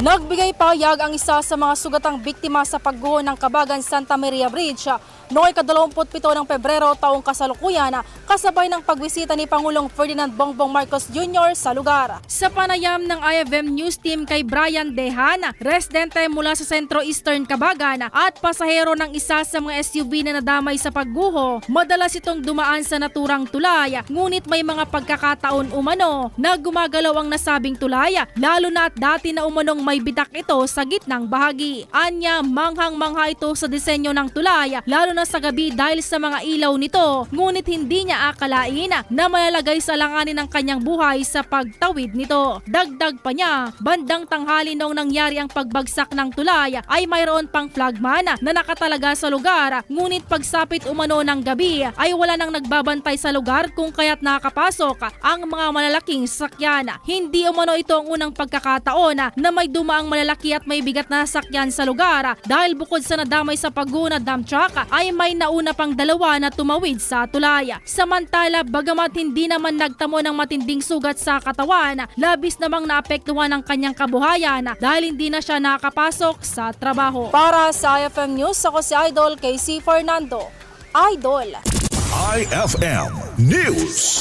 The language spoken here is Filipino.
Nagbigay payag ang isa sa mga sugatang biktima sa pagguho ng Kabagan Santa Maria Bridge noong ika-27 ng Pebrero taong kasalukuyan kasabay ng pagbisita ni Pangulong Ferdinand Bongbong Marcos Jr. sa lugar. Sa panayam ng IFM News Team kay Brian Dehan, residente mula sa Centro Eastern Kabagan at pasahero ng isa sa mga SUV na nadamay sa pagguho, madalas itong dumaan sa naturang tulay ngunit may mga pagkakataon umano na gumagalaw ang nasabing tulay lalo na at dati na umanong may bitak ito sa gitnang bahagi. Anya, manghang-mangha ito sa disenyo ng tulay lalo na sa gabi dahil sa mga ilaw nito ngunit hindi niya akalain na malalagay sa langanin ng kanyang buhay sa pagtawid nito. Dagdag pa niya, bandang tanghali noong nangyari ang pagbagsak ng tulay ay mayroon pang flagman na nakatalaga sa lugar ngunit pagsapit umano ng gabi ay wala nang nagbabantay sa lugar kung kaya't nakakapasok ang mga malalaking sasakyan. Hindi umano ito ang unang pagkakataon na may dumaang malalaki at may bigat na sasakyan sa lugar dahil bukod sa nadamay sa pagguna dump truck ay may nauna pang dalawa na tumawid sa tulay. Samantala, bagamat hindi naman nagtamo ng matinding sugat sa katawan, labis namang naapektuhan ang kanyang kabuhayan dahil hindi na siya nakapasok sa trabaho. Para sa IFM News, ako si Idol Casey Fernando. Idol! IFM News.